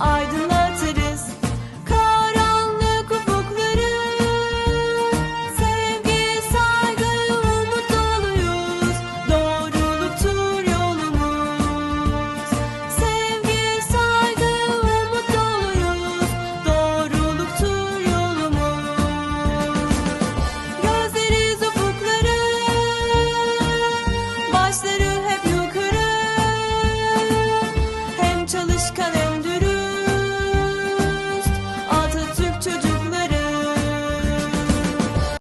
aydın